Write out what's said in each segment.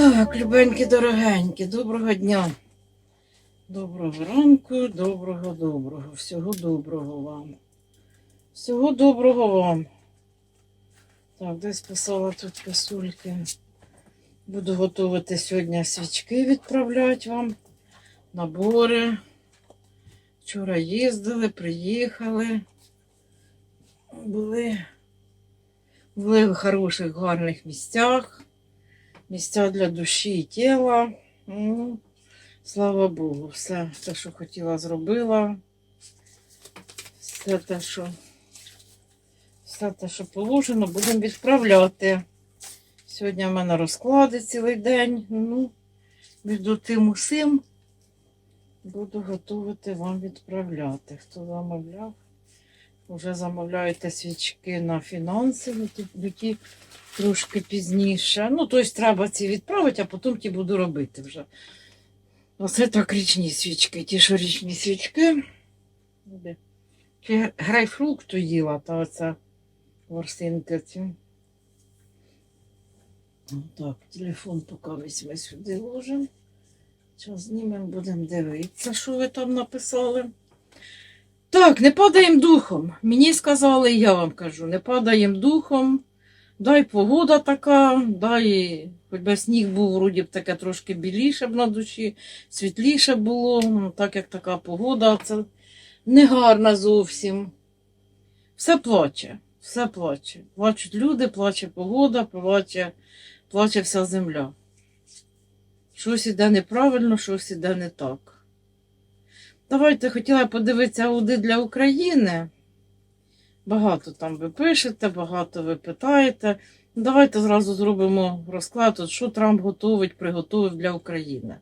Так, любенькі, дорогенькі, доброго дня. Доброго ранку, доброго, доброго. Всього доброго вам. Всього доброго вам. Так, десь писала тут писульки. Буду готувати сьогодні свічки відправляти вам. Набори. Вчора їздили, приїхали. Були, були в хороших, гарних місцях місця для душі і тіла. Ну, слава Богу, все те, що хотіла, зробила. Все те, що, все те, що положено, будемо відправляти. Сьогодні в мене розклади цілий день. Ну, між тим усім буду готувати вам відправляти. Хто замовляв? Вже замовляєте свічки на фінанси, які- трошки пізніше. Ну, тобто треба ці відправити, а потім ті буду робити вже. Оце так річні свічки. Ті, що річні свічки. Чи грейпфрукту їла, та оця ворсинка ці. Так, телефон поки візьме сюди ложимо. Зараз знімемо, будемо дивитися, що ви там написали. Так, не падаємо духом. Мені сказали, я вам кажу, не падаємо духом. Дай погода така, дай, хоч би сніг був вроді б таке трошки біліше б на душі, світліше було, так як така погода, це не гарна зовсім. Все плаче, все плаче. Плачуть люди, плаче погода, плаче, плаче вся земля. Щось іде неправильно, щось іде не так. Давайте хотіла подивитися аудит для України. Багато там ви пишете, багато ви питаєте. Давайте зразу зробимо розклад, от що Трамп готовить, приготовив для України.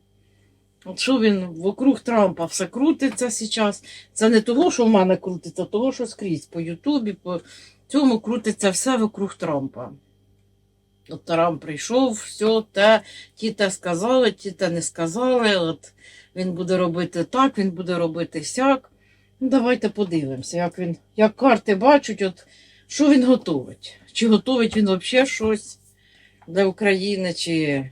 От що він вокруг Трампа все крутиться зараз. Це не того, що в мене крутиться, а того, що скрізь по Ютубі, по цьому крутиться все вокруг Трампа. От Трамп прийшов, все, те, ті те сказали, ті те не сказали. От він буде робити так, він буде робити сяк. Ну, давайте подивимося, як він, як карти бачать, от що він готовить. Чи готовить він взагалі щось для України, чи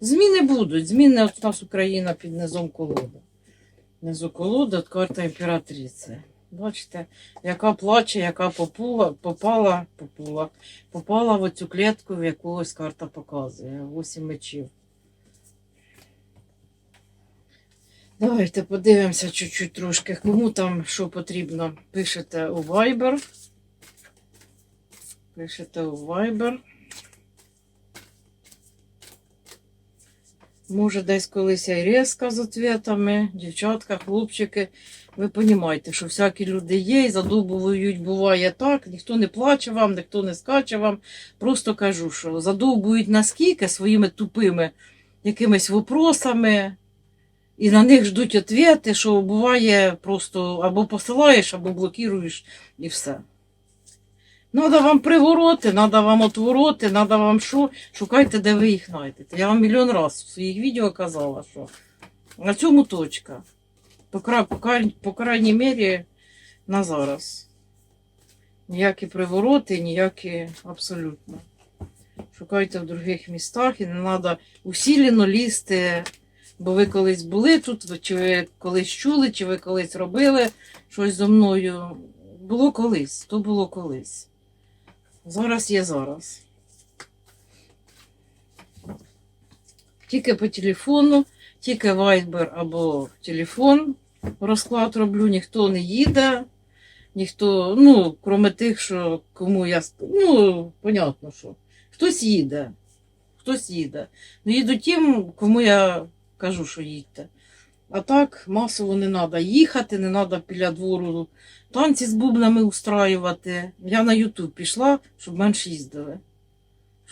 зміни будуть. Зміни от у нас Україна під низом колоди. Внизу колоди от карта імператриці. Бачите, яка плаче, яка попула, попала, попула, попала в оцю клітку, в яку ось карта показує. Восім мечів. Давайте подивимося чуть-чуть трошки, кому там що потрібно. Пишете у Viber. Пишете у Viber. Може, десь колись я і резка з ответами, дівчатка, хлопчики. Ви розумієте, що всякі люди є і задовбують, буває так. Ніхто не плаче вам, ніхто не скаче вам. Просто кажу, що задовбують наскільки своїми тупими якимись вопросами. І на них ждуть відповіді, що буває просто або посилаєш, або блокуєш і все. Надо вам привороти, надо вам отвороти, надо вам що, шукайте, де ви їх знайдете. Я вам мільйон разів в своїх відео казала, що на цьому точка. По, по, крайній мірі на зараз. Ніякі привороти, ніякі абсолютно. Шукайте в других містах і не треба усілено лізти Бо ви колись були тут, чи ви колись чули, чи ви колись робили щось зо мною. Було колись, то було колись. Зараз є зараз. Тільки по телефону, тільки Viber або телефон. Розклад роблю, ніхто не їде, ніхто, ну, крім тих, що кому я. Ну, понятно, що. Хтось їде. Хтось їде. Ну, їду тим, кому я кажу, що їдьте. А так масово не треба їхати, не треба біля двору танці з бубнами устраювати. Я на Ютуб пішла, щоб менше їздили.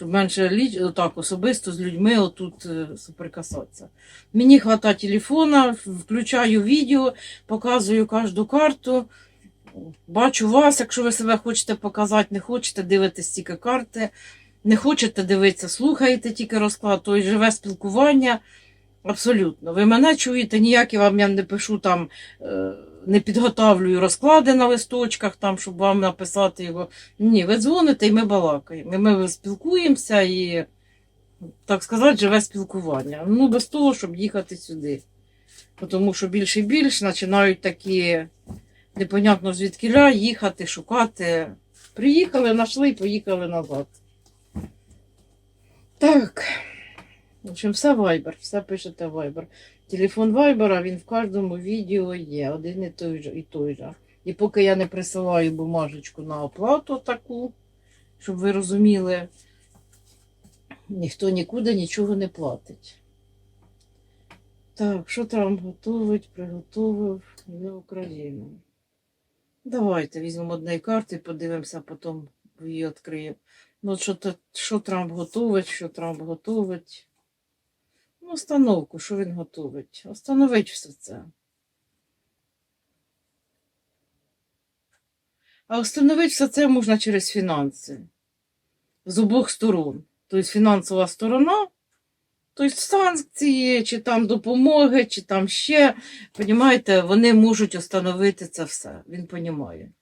Щоб менше ліч... так, особисто з людьми отут е, соприкасатися. Мені хватає телефона, включаю відео, показую кожну карту. Бачу вас, якщо ви себе хочете показати, не хочете, дивитесь тільки карти. Не хочете дивитися, слухаєте тільки розклад, то й живе спілкування. Абсолютно. Ви мене чуєте, ніякі вам я не пишу там, е, не підготавлюю розклади на листочках, там, щоб вам написати його. Ні, ви дзвоните і ми балакаємо. І ми спілкуємося і так сказати, живе спілкування. Ну, без того, щоб їхати сюди. Тому що більше і більше починають такі непонятно звідкіля їхати, шукати. Приїхали, знайшли і поїхали назад. Так. В общем, все Viber, все пишете Viber. Телефон Viber, він в кожному відео є, один і той же. І, той же. і поки я не присилаю бумажечку на оплату таку, щоб ви розуміли, ніхто нікуди нічого не платить. Так, що там готовить, приготовив для України. Давайте візьмемо однієї карти, подивимося, потім її відкриємо. Ну, що, що Трамп готовить, що Трамп готовить. Установку, що він готовить. Остановить все це. А встановити все це можна через фінанси. З обох сторон. Тобто фінансова сторона, тобто санкції, чи там допомоги, чи там ще. Понімаєте, вони можуть встановити це все. Він розуміє.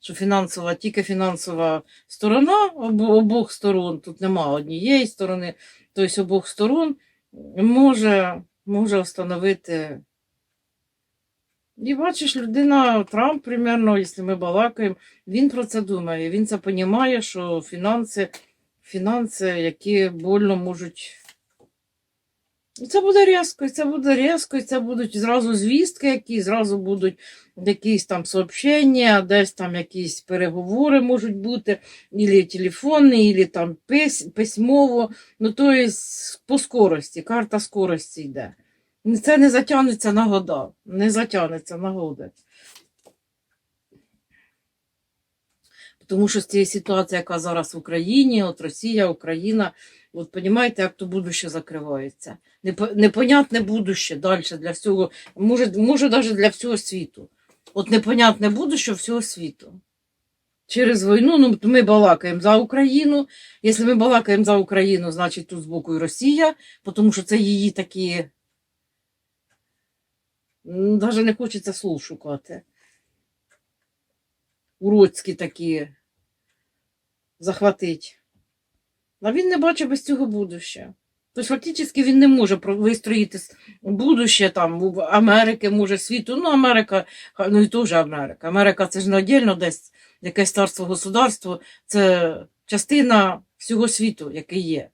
Що фінансова, тільки фінансова сторона обох сторон, тут нема однієї сторони, тобто обох сторон може, може встановити. І бачиш, людина, Трамп, примерно, якщо ми балакаємо, він про це думає. Він це розуміє, що фінанси, фінанси, які больно можуть. Це буде різко, і це буде різко, і це будуть зразу звістки, які зразу будуть якісь там сообщення, десь там якісь переговори можуть бути, ілі телефонні, ілі там пись, письмово. Ну, то є по скорості, карта скорості йде. Це не затягнеться на года, не затягнеться на годи. Тому що з цієї ситуації, яка зараз в Україні, от Росія, Україна, от розумієте, як то будуще закривається. Непонятне будуще далі для всього, може, може навіть для всього світу. От непонятне будуще всього світу. Через війну, ну ми балакаємо за Україну. Якщо ми балакаємо за Україну, значить тут збоку і Росія, тому що це її такі. Навіть не хочеться слов шукати. Уродські такі захватить. А він не бачить без цього будущее. Тобто, фактично, він не може вистроїти будуще там Америки, може, світу. Ну, Америка, ну і теж Америка. Америка це ж не отдельно десь якесь царство государство, це частина всього світу, який є.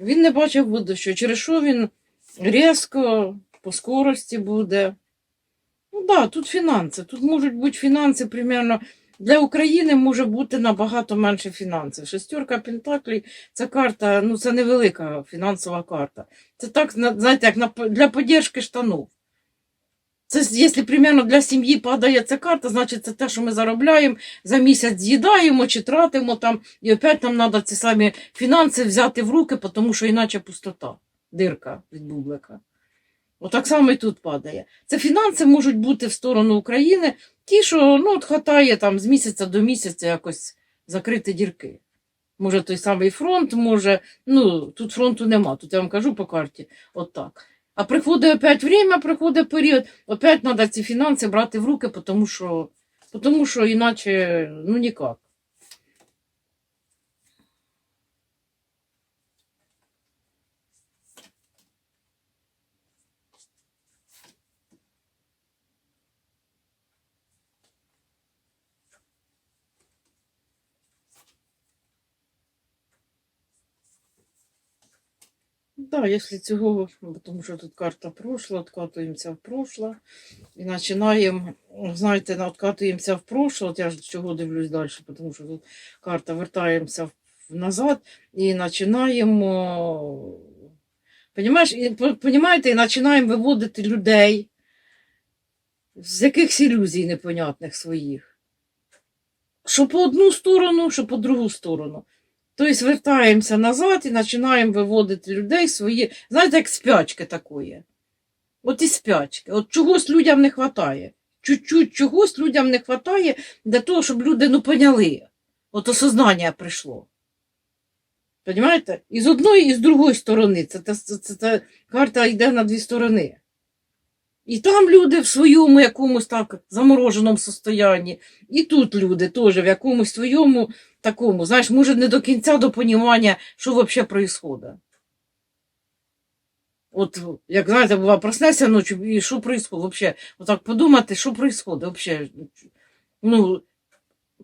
Він не бачив будущого, через що він різко по скорості буде. Ну так, да, тут фінанси. Тут можуть бути фінанси примерно. Для України може бути набагато менше фінансів. Шестерка Пентаклей це карта, ну це невелика фінансова карта. Це так, на- знаєте, як на, для поддержки штанов. Це якщо примерно для сім'ї падає ця карта, значить це те, що ми заробляємо, за місяць з'їдаємо чи тратимо там, і опять нам треба ці самі фінанси взяти в руки, тому що іначе пустота, дирка від бублика. Отак само і тут падає. Це фінанси можуть бути в сторону України, ті, що ну, от хватає там з місяця до місяця якось закрити дірки. Може, той самий фронт, може, ну, тут фронту нема, тут я вам кажу по карті, от так. А приходить опять время, приходить період, опять треба ці фінанси брати в руки, тому що, тому що іначе ну ніяк. Да, якщо цього, тому що тут карта пройшла, откатуємося в прошле і починаємо, знаєте, на- откатуємося в прошле, от я ж чого дивлюсь далі, тому що тут карта вертаємося назад і починаємо, понімаєш, і, по- понімаєте, і починаємо виводити людей з якихось ілюзій непонятних своїх. Що по одну сторону, що по другу сторону. Тобто вертаємося назад і починаємо виводити людей свої, знаєте, як спячки такої. От і спячки. От чогось людям не вистачає. Чуть-чуть чогось людям не вистачає для того, щоб люди ну, поняли. От осознання прийшло. Понимаєте? І з одної, і з другої сторони. Це, це, це, це карта йде на дві сторони. І там люди в своєму якомусь так замороженому состоянні, і тут люди теж в якомусь своєму такому, знаєш, може, не до кінця до понімання, що взагалі відбувається. От, як знаєте, бува, проснеться ночі, і що відбувається взагалі? Отак подумати, що відбувається взагалі. Ну,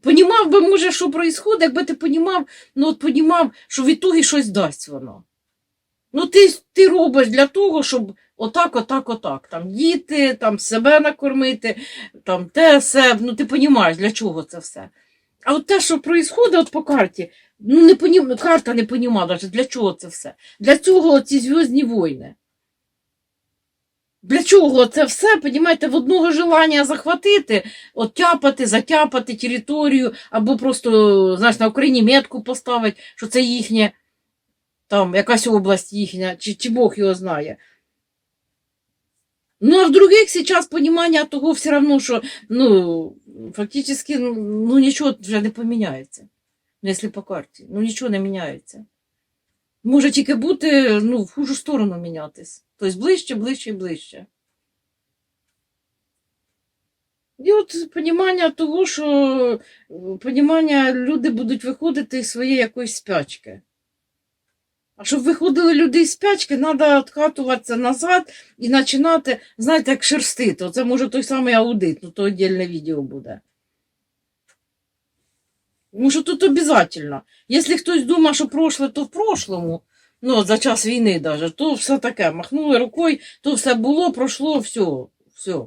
понімав би, може, що відбувається, якби ти понімав, ну от понімав, що в ітогі щось дасть воно. Ну, ти, ти робиш для того, щоб отак, отак, отак. Там діти, там себе накормити, там те, все. Ну, ти розумієш, для чого це все. А от те, що відбувається от по карті, ну, не понім... карта не навіть, для чого це все. Для цього ці зв'язні війни. Для чого це все, понімаєте, в одного желання захватити, оттяпати, затяпати територію, або просто, знаєш, на Україні метку поставити, що це їхнє, там, якась область їхня, чи, чи Бог його знає. Ну, а в других сейчас понимание того все равно, що, ну, фактически, ну, ну, нічого вже не поміняється. Ну, якщо по карті. Ну, нічого не міняється. Може тільки бути, ну, в хужу сторону мінятись. Тобто ближче, ближче і ближче. І от понімання того, що е, понімання люди будуть виходити із своєї якоїсь спячки. А щоб виходили люди із спячки, треба відкатуватися назад і починати, знаєте, як шерстити. Оце може той самий аудит, ну то віддільне відео буде. Може, тут обов'язково. Якщо хтось думає, що прошле, то в прошлому, ну, за час війни даже, то все таке. Махнули рукою, то все було, пройшло, все, все.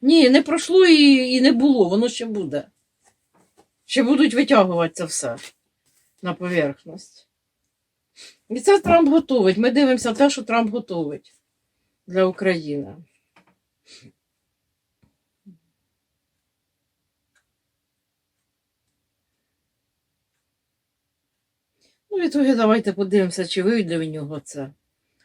Ні, не пройшло і, і не було, воно ще буде. Ще будуть витягувати це все на поверхність. І це Трамп готовить. Ми дивимося те, що Трамп готовить для України. Ну, в ітогі давайте подивимося, чи вийде в нього це.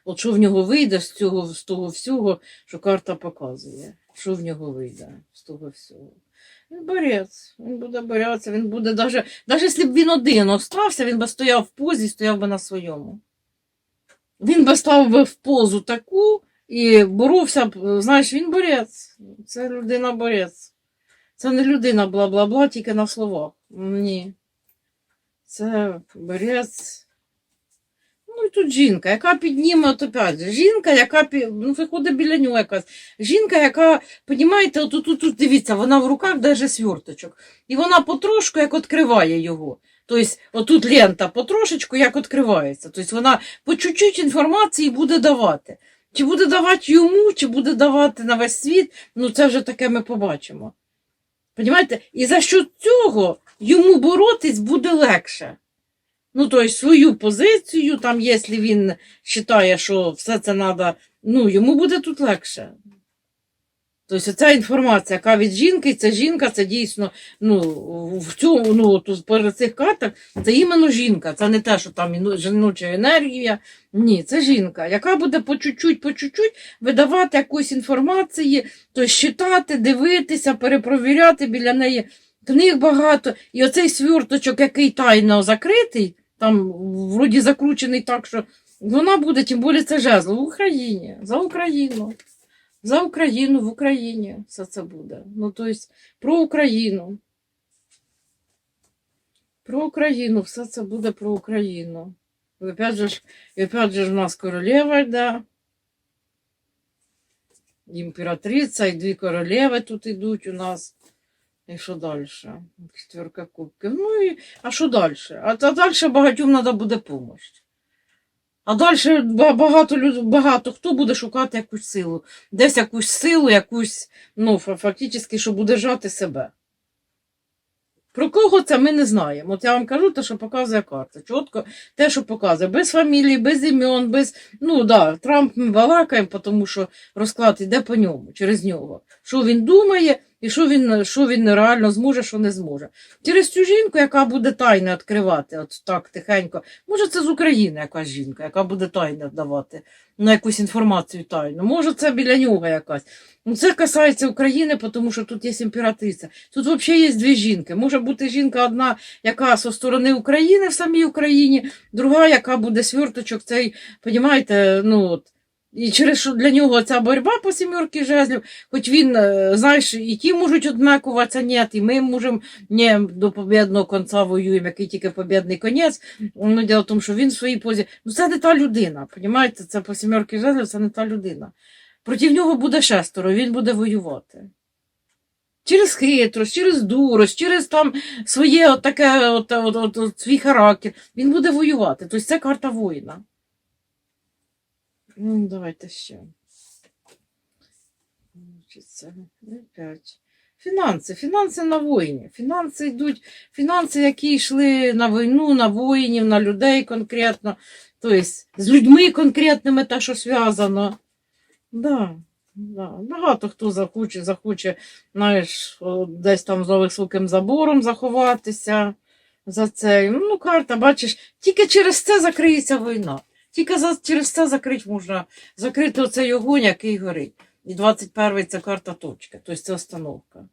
От що в нього вийде з цього, з того всього, що карта показує. Що в нього вийде з того всього. Він борець, він буде боротися, він буде даже, навіть якщо б він один остався, він би стояв в позі, стояв би на своєму. Він би став би в позу таку і боровся б, знаєш, він борець. Це людина борець. Це не людина бла-бла-бла, тільки на словах. Ні. Це борець. Ну і тут жінка, яка підніме, от опять, жінка, яка ну, виходить біля нього якась. Жінка, яка, понімаєте, от тут, дивіться, вона в руках даже сверточок. І вона потрошку як відкриває його. Тобто, отут лента потрошечку як відкривається. Тобто вона по чуть-чуть інформації буде давати. Чи буде давати йому, чи буде давати на весь світ, ну це вже таке ми побачимо. Понімаєте? І за що цього йому боротись буде легше. Ну, тобто свою позицію, там, якщо він вважає, що все це треба, ну, йому буде тут легше. Тобто ця інформація, яка від жінки, це жінка, це дійсно, ну, в цьому, ну, тут перед цих картах, це іменно жінка, це не те, що там жіноча енергія. Ні, це жінка, яка буде по чуть-чуть, по чуть-чуть видавати якусь інформації, тобто читати, дивитися, перепровіряти біля неї. Книг багато. І оцей сверточок, який тайно закритий, там вроді закручений так, що вона буде, тим більше це жезл в Україні, за Україну. За Україну в Україні все це буде. Ну, тобто, про Україну. Про Україну, все це буде про Україну. І опять же, ж- і опять же ж нас королева йде. Імператриця і дві королеви тут йдуть у нас. І що далі? Четверка кубків. Ну і а що далі? А, а далі багатьом треба буде допомога. А далі багато люд- багато хто буде шукати якусь силу. Десь якусь силу, якусь, ну, фа- фактично, щоб удержати себе. Про кого це ми не знаємо. От я вам кажу те, що показує карта. Чітко те, що показує. Без фамілії, без імен, без. Ну да, Трамп ми балакаємо, тому що розклад йде по ньому, через нього. Що він думає і що він, що він реально зможе, що не зможе. Через цю жінку, яка буде тайно відкривати, от так тихенько. Може, це з України якась жінка, яка буде тайно давати на якусь інформацію тайну. Може, це біля нього якась. Ну, це касається України, тому що тут є імператриця. Тут взагалі є дві жінки. Може бути жінка одна, яка зі сторони України в самій Україні, друга, яка буде сверточок цей, понімаєте, ну от. І через що для нього ця боротьба по сімерки жезлів, хоч він, е, знаєш, і ті можуть одмекуватися, ні, і ми можемо ні, до побєдного кінця воюємо, який тільки побєдний конець. Ну, діло в тому, що він в своїй позі. Ну, це не та людина, розумієте? Це по сімерки жезлів, це не та людина. Проти нього буде шестеро, він буде воювати. Через хитрость, через дурость, через там своє от таке, от, от, от, от, свій характер. Він буде воювати. Тобто це карта воїна. Ну, давайте ще. Фінанси. Фінанси на воїні. Фінанси йдуть, фінанси, які йшли на війну, на воїнів, на людей конкретно. Тобто з людьми конкретними те, що зв'язано. Да, да. Багато хто захоче, захоче, знаєш, десь там за високим забором заховатися за це. Ну, карта, бачиш, тільки через це закриється війна. Тільки за, через це закрити можна закрити оцей огонь, який горить. І 21-й це карта точка, тобто це остановка.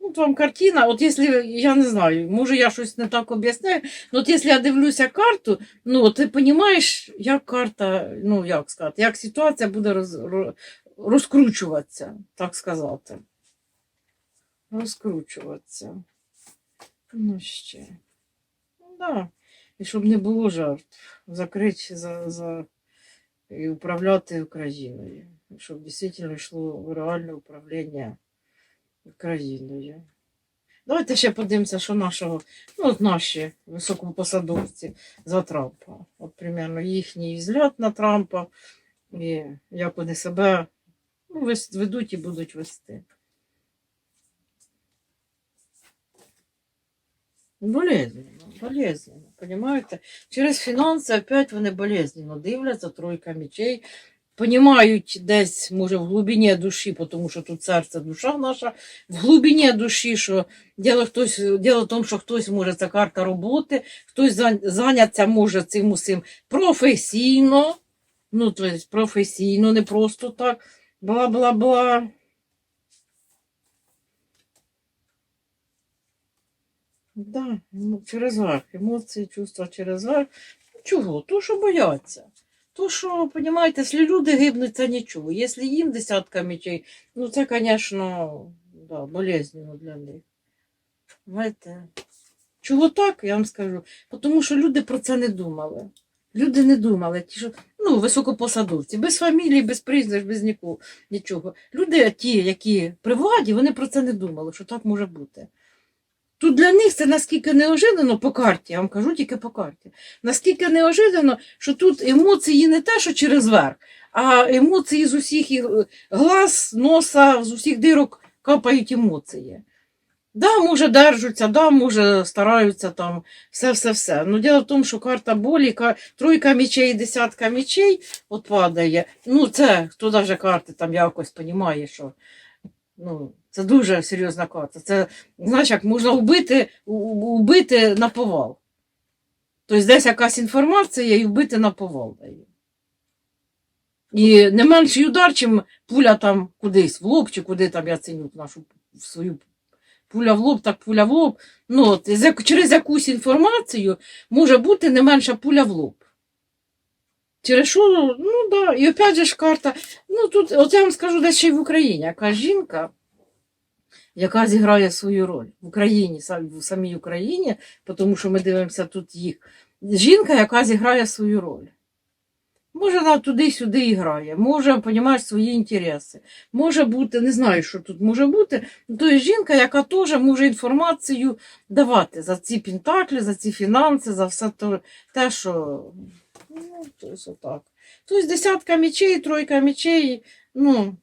Ну, от вам картина, от якщо, я не знаю, може я щось не так об'ясняю, але от якщо я дивлюся карту, ну ти розумієш, як карта, ну як сказати, як ситуація буде роз, розкручуватися, так сказати. Розкручуватися. Ну ще. Ну, да. І щоб не було жертв, закрити за, за і управляти Україною. Щоб дійсно йшло реальне управління Україною. Давайте ще подивимося, що нашого, ну, от наші високопосадовці за Трампа. От примерно їхній взгляд на Трампа і як вони себе ну, ведуть і будуть вести. Болезненно, болезненно, понимаете? Через фінанси опять вони болезненно дивляться, тройка мечей, понімають десь, може, в глибині душі, тому що тут серце, душа наша, в глибині душі, що діло, хтось, діло в тому, що хтось може, це карта роботи, хтось зайнятися може цим усім професійно, ну, тобто професійно, не просто так, бла-бла-бла. Да, через верх. Емоції, чувства через верх. Чого? То, що бояться. То, що, розумієте, якщо люди гибнуть, це нічого. Якщо їм десятка мечей, ну це, звісно, да, болезненно для них. Знаєте, чого так, я вам скажу? Тому що люди про це не думали. Люди не думали, ті, що, ну, високопосадовці, без фамілії, без прізвищ, без нікого, нічого. Люди, ті, які при владі, вони про це не думали, що так може бути. Тут для них це наскільки неожиданно по карті, я вам кажу тільки по карті. Наскільки неожиданно, що тут емоції не те, що через верх, а емоції з усіх глаз, носа, з усіх дирок капають емоції. Да, може, держаться, да, може, стараються там, все-все-все. Ну, діло в тому, що карта болі, ка- тройка мічей, десятка мічей от падає. Ну, це хто даже карти там якось розуміє, що ну, це дуже серйозна карта. Це, знаєш, як можна вбити, вбити на повал. Тобто десь якась інформація і вбити на повал дає. І не менший удар, чим пуля там кудись в лоб, чи куди там я ціню нашу свою пуля в лоб, так пуля в лоб. Ну, от, через якусь інформацію може бути не менша пуля в лоб. Через що, ну да, і опять же ж карта. Ну тут, от я вам скажу, десь ще й в Україні, яка жінка, яка зіграє свою роль в Україні, в самій Україні, тому що ми дивимося тут їх. Жінка, яка зіграє свою роль. Може, вона туди-сюди і грає, може, понімаєш свої інтереси. Може бути, не знаю, що тут може бути. То є жінка, яка теж може інформацію давати за ці пентаклі, за ці фінанси, за все те, що. Ну, тобто отак. Тобто десятка мечей, тройка мечей, ну,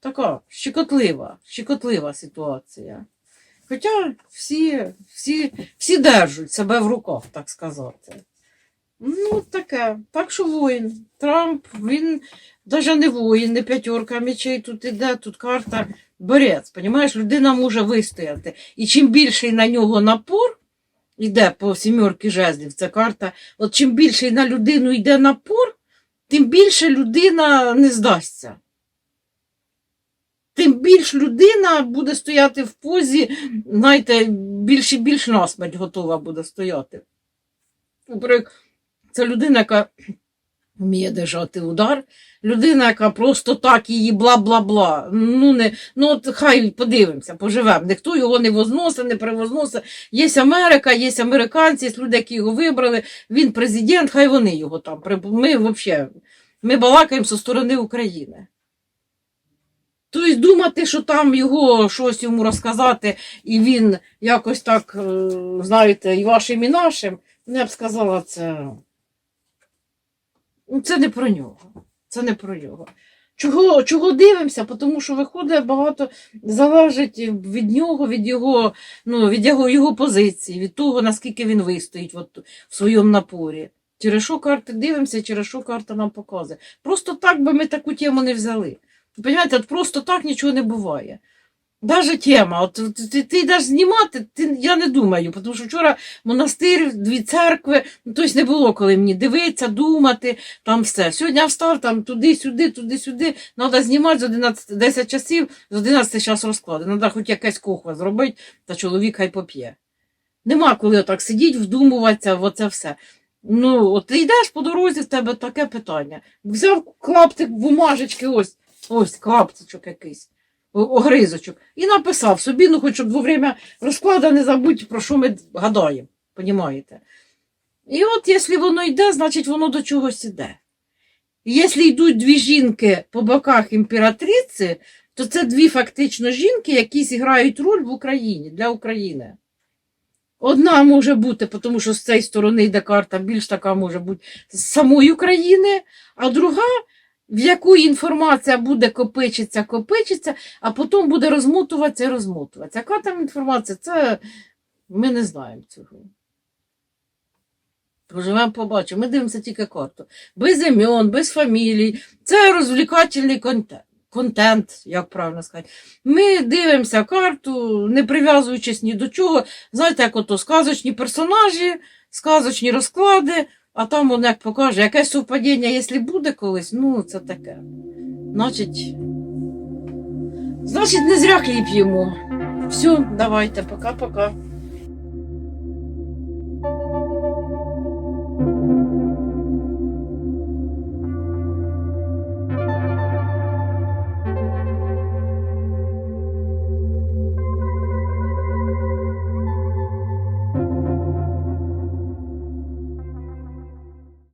така щекотлива, щекотлива ситуація. Хоча всі, всі, всі держать себе в руках, так сказати. Ну, таке. Так що воїн. Трамп, він навіть не воїн, не п'ятерка мечей тут іде, тут карта борець. Понімаєш, людина може вистояти. І чим більший на нього напор йде по сімерки жезлів, ця карта, от чим більший на людину йде напор, тим більше людина не здасться. Тим більш людина буде стояти в позі, знаєте, більш і більш насмерть готова буде стояти. Це людина, яка вміє держати удар. Людина, яка просто так її бла-бла-бла. Ну, не, ну от хай подивимося, поживемо. Ніхто його не возносить, не привозносить. Є Америка, є американці, є люди, які його вибрали. Він президент, хай вони його там. Ми взагалі, ми балакаємо зі сторони України. Тобто думати, що там його щось йому розказати, і він якось так, е, знаєте, і вашим, і нашим, я б сказала, це. Ну, це не про нього. Це не про нього. Чого, чого дивимося? Тому що виходить багато залежить від нього, від його, ну, від його, його позиції, від того, наскільки він вистоїть от, в своєму напорі. Через що карти дивимося, через що карта нам показує. Просто так би ми таку тему не взяли. Понимаєте, от просто так нічого не буває. Даже тема, от ти, ти, йдеш знімати, ти, я не думаю, тому що вчора монастир, дві церкви, ну, тобто не було коли мені дивитися, думати, там все. Сьогодні я встав там туди-сюди, туди-сюди, треба знімати з 11, 10 часів, з 11 час розклади. Треба хоч якесь кохва зробити, та чоловік хай поп'є. Нема коли отак сидіть, вдумуватися в оце все. Ну, от ти йдеш по дорозі, в тебе таке питання. Взяв клаптик бумажечки, ось, ось клаптичок якийсь, огризочок, і написав собі, ну хоч щоб во время розкладу не забудь, про що ми гадаємо. Понімаєте? І от, якщо воно йде, значить воно до чогось іде. І якщо йдуть дві жінки по боках імператриці, то це дві фактично жінки, які зіграють роль в Україні для України. Одна може бути, тому що з цієї сторони йде карта, більш така може бути з самої України, а друга, в яку інформація буде копичиться, копичиться, а потім буде розмотуватися і розмотуватися. Яка там інформація? Це ми не знаємо цього. Поживемо, побачимо. Ми дивимося тільки карту. Без імен, без фамілій. Це розвлікательний контент. Контент, як правильно сказати. Ми дивимося карту, не прив'язуючись ні до чого. Знаєте, як ото сказочні персонажі, сказочні розклади, а там воно як покаже, якесь совпадіння, якщо буде колись, ну це таке. Значить, значить, не зря хліб їмо. Все, давайте, пока-пока.